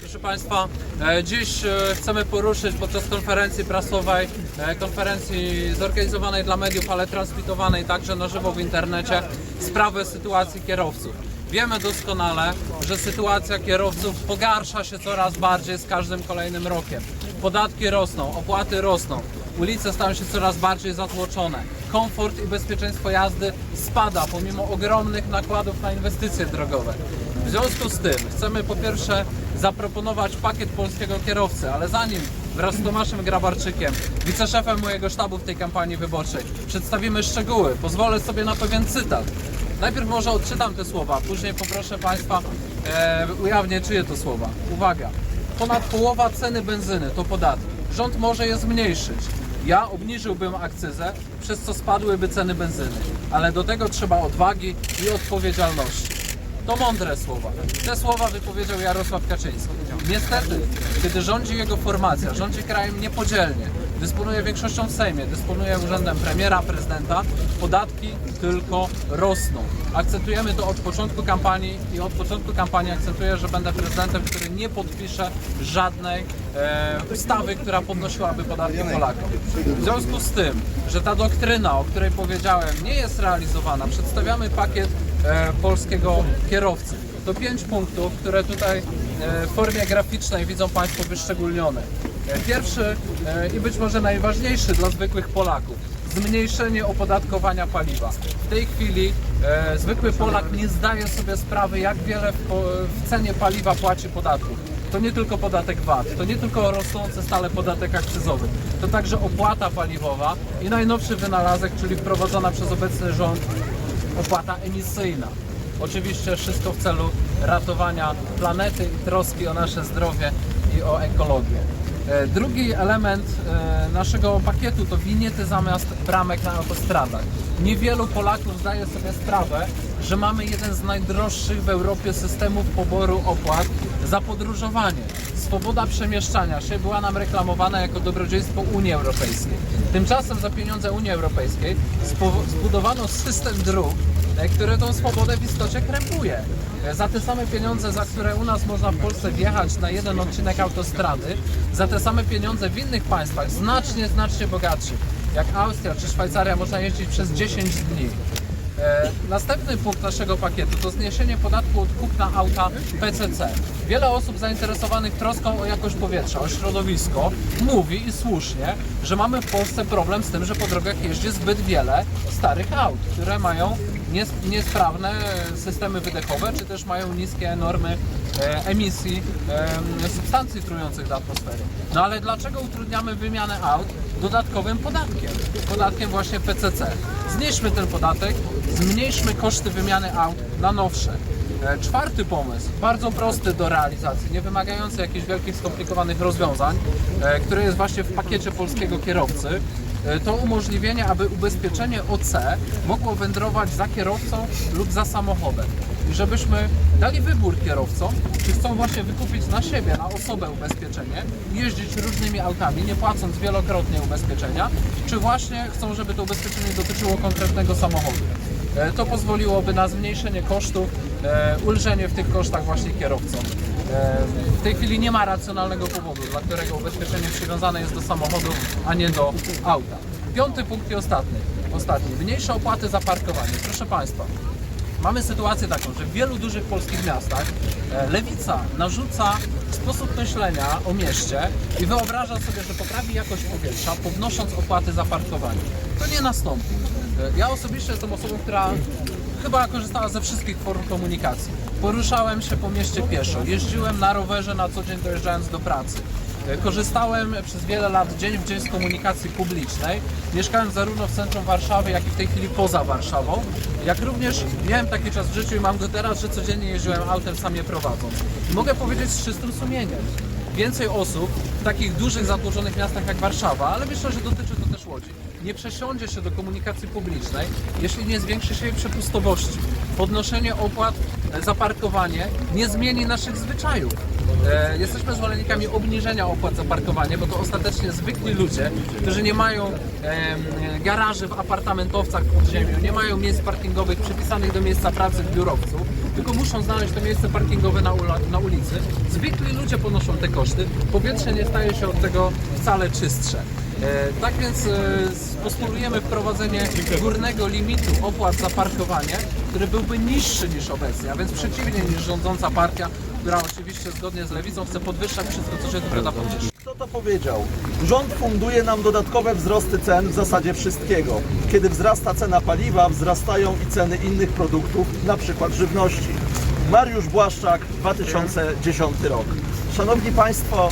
Proszę Państwa, e, dziś e, chcemy poruszyć podczas konferencji prasowej, e, konferencji zorganizowanej dla mediów, ale transmitowanej także na żywo w internecie, sprawę sytuacji kierowców. Wiemy doskonale, że sytuacja kierowców pogarsza się coraz bardziej z każdym kolejnym rokiem. Podatki rosną, opłaty rosną, ulice stają się coraz bardziej zatłoczone. Komfort i bezpieczeństwo jazdy spada pomimo ogromnych nakładów na inwestycje drogowe. W związku z tym chcemy po pierwsze zaproponować pakiet polskiego kierowcy, ale zanim wraz z Tomaszem Grabarczykiem, wiceszefem mojego sztabu w tej kampanii wyborczej, przedstawimy szczegóły, pozwolę sobie na pewien cytat. Najpierw może odczytam te słowa, później poproszę Państwa, e, ujawnię czyje to słowa. Uwaga, ponad połowa ceny benzyny to podatki. Rząd może je zmniejszyć. Ja obniżyłbym akcyzę, przez co spadłyby ceny benzyny, ale do tego trzeba odwagi i odpowiedzialności. To mądre słowa. Te słowa wypowiedział Jarosław Kaczyński. Niestety, kiedy rządzi jego formacja, rządzi krajem niepodzielnie, dysponuje większością w Sejmie, dysponuje urzędem premiera, prezydenta, podatki tylko rosną. Akcentujemy to od początku kampanii i od początku kampanii akcentuję, że będę prezydentem, który nie podpisze żadnej e, ustawy, która podnosiłaby podatki Polakom. W związku z tym, że ta doktryna, o której powiedziałem, nie jest realizowana, przedstawiamy pakiet e, polskiego kierowcy. To pięć punktów, które tutaj e, w formie graficznej widzą Państwo wyszczególnione. Pierwszy i być może najważniejszy dla zwykłych Polaków. Zmniejszenie opodatkowania paliwa. W tej chwili e, zwykły Polak nie zdaje sobie sprawy, jak wiele w, w cenie paliwa płaci podatków. To nie tylko podatek VAT, to nie tylko rosnący stale podatek akcyzowy, to także opłata paliwowa i najnowszy wynalazek, czyli wprowadzona przez obecny rząd opłata emisyjna. Oczywiście wszystko w celu ratowania planety i troski o nasze zdrowie i o ekologię. E, Drugi element e, naszego pakietu to winiety zamiast bramek na autostradach. Niewielu Polaków zdaje sobie sprawę, że mamy jeden z najdroższych w Europie systemów poboru opłat za podróżowanie. Swoboda przemieszczania się była nam reklamowana jako dobrodziejstwo Unii Europejskiej. Tymczasem za pieniądze Unii Europejskiej zbudowano system dróg, które tą swobodę w istocie krępuje. E, Za te same pieniądze, za które u nas można w Polsce wjechać na jeden odcinek autostrady, za te same pieniądze w innych państwach, znacznie, znacznie bogatszych, jak Austria czy Szwajcaria, można jeździć przez 10 dni. E, Następny punkt naszego pakietu to zniesienie podatku od kupna auta PCC. Wiele osób zainteresowanych troską o jakość powietrza, o środowisko mówi i słusznie, że mamy w Polsce problem z tym, że po drogach jeździ zbyt wiele starych aut, które mają niesprawne systemy wydechowe, czy też mają niskie normy e, emisji substancji trujących do atmosfery. No ale dlaczego utrudniamy wymianę aut dodatkowym podatkiem? Podatkiem właśnie PCC. Znieśmy ten podatek, zmniejszmy koszty wymiany aut na nowsze. E, Czwarty pomysł, bardzo prosty do realizacji, nie wymagający jakichś wielkich, skomplikowanych rozwiązań, e, który jest właśnie w pakiecie polskiego kierowcy, to umożliwienie, aby ubezpieczenie OC mogło wędrować za kierowcą lub za samochodem. I żebyśmy dali wybór kierowcom, czy chcą właśnie wykupić na siebie, na osobę ubezpieczenie, jeździć różnymi autami, nie płacąc wielokrotnie ubezpieczenia, czy właśnie chcą, żeby to ubezpieczenie dotyczyło konkretnego samochodu. E, To pozwoliłoby na zmniejszenie kosztów, e, ulżenie w tych kosztach właśnie kierowcom. W tej chwili nie ma racjonalnego powodu, dla którego ubezpieczenie przywiązane jest do samochodu, a nie do auta. Piąty punkt i ostatni. Ostatni. Mniejsze opłaty za parkowanie. Proszę Państwa, Mamy sytuację taką, że w wielu dużych polskich miastach e, lewica narzuca sposób myślenia o mieście i wyobraża sobie, że poprawi jakość powietrza, podnosząc opłaty za parkowanie. To nie nastąpi. E, Ja osobiście jestem osobą, która chyba korzystała ze wszystkich form komunikacji. Poruszałem się po mieście pieszo, jeździłem na rowerze na co dzień dojeżdżając do pracy. E, Korzystałem przez wiele lat dzień w dzień z komunikacji publicznej. Mieszkałem zarówno w centrum Warszawy, jak i w tej chwili poza Warszawą. Jak również miałem taki czas w życiu i mam go teraz, że codziennie jeździłem autem sam je prowadząc. I mogę powiedzieć z czystym sumieniem. Więcej osób w takich dużych, zatłoczonych miastach jak Warszawa, ale myślę, że dotyczy nie przesiądzie się do komunikacji publicznej, jeśli nie zwiększy się jej przepustowości. Podnoszenie opłat za parkowanie nie zmieni naszych zwyczajów. E, jesteśmy zwolennikami obniżenia opłat za parkowanie, bo to ostatecznie zwykli ludzie, którzy nie mają garaży w apartamentowcach pod ziemią, nie mają miejsc parkingowych przypisanych do miejsca pracy w biurowcu, tylko muszą znaleźć to miejsce parkingowe na ulicy. Zwykli ludzie ponoszą te koszty, powietrze nie staje się od tego wcale czystsze. E, Tak więc e, postulujemy wprowadzenie górnego limitu opłat za parkowanie, który byłby niższy niż obecnie, a więc przeciwnie niż rządząca partia, która oczywiście zgodnie z lewicą chce podwyższać wszystko, co się tylko da podwyższyć. Kto to powiedział? Rząd funduje nam dodatkowe wzrosty cen w zasadzie wszystkiego. Kiedy wzrasta cena paliwa, wzrastają i ceny innych produktów, na przykład żywności. Mariusz Błaszczak, 2010 rok. Szanowni Państwo,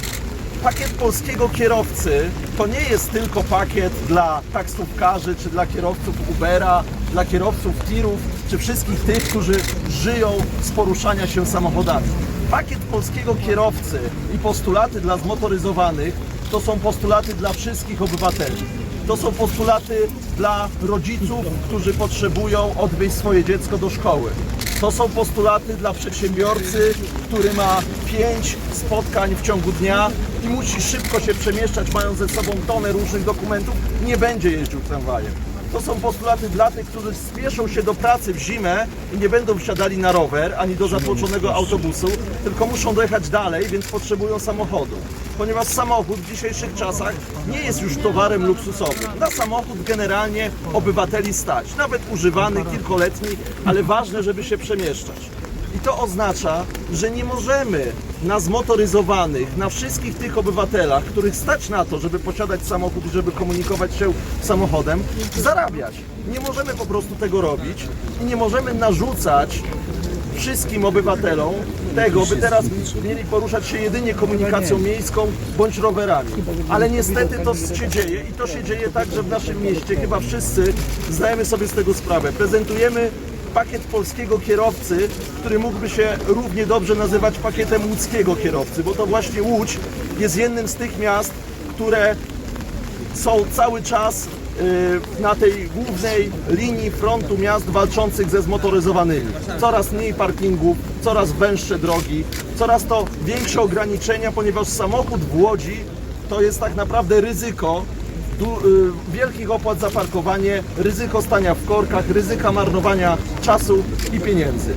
pakiet polskiego kierowcy to nie jest tylko pakiet dla taksówkarzy, czy dla kierowców Ubera, dla kierowców tirów, czy wszystkich tych, którzy żyją z poruszania się samochodami. Pakiet polskiego kierowcy i postulaty dla zmotoryzowanych to są postulaty dla wszystkich obywateli. To są postulaty dla rodziców, którzy potrzebują odwieźć swoje dziecko do szkoły. To są postulaty dla przedsiębiorcy, który ma pięć spotkań w ciągu dnia i musi szybko się przemieszczać, mając ze sobą tonę różnych dokumentów, nie będzie jeździł tramwajem. To są postulaty dla tych, którzy spieszą się do pracy w zimę i nie będą wsiadali na rower ani do zatłoczonego autobusu, tylko muszą dojechać dalej, więc potrzebują samochodu. Ponieważ samochód w dzisiejszych czasach nie jest już towarem luksusowym. Na samochód generalnie obywateli stać, nawet używany, kilkoletni, ale ważne, żeby się przemieszczać. To oznacza, że nie możemy na zmotoryzowanych, na wszystkich tych obywatelach, których stać na to, żeby posiadać samochód i żeby komunikować się samochodem, zarabiać. Nie możemy po prostu tego robić i nie możemy narzucać wszystkim obywatelom tego, by teraz mieli poruszać się jedynie komunikacją miejską bądź rowerami. Ale niestety to się dzieje i to się dzieje także w naszym mieście. Chyba wszyscy zdajemy sobie z tego sprawę. Prezentujemy pakiet polskiego kierowcy, który mógłby się równie dobrze nazywać pakietem łódzkiego kierowcy, bo to właśnie Łódź jest jednym z tych miast, które są cały czas y, na tej głównej linii frontu miast walczących ze zmotoryzowanymi. Coraz mniej parkingów, coraz węższe drogi, coraz to większe ograniczenia, ponieważ samochód w Łodzi to jest tak naprawdę ryzyko wielkich opłat za parkowanie, ryzyko stania w korkach, ryzyka marnowania czasu i pieniędzy.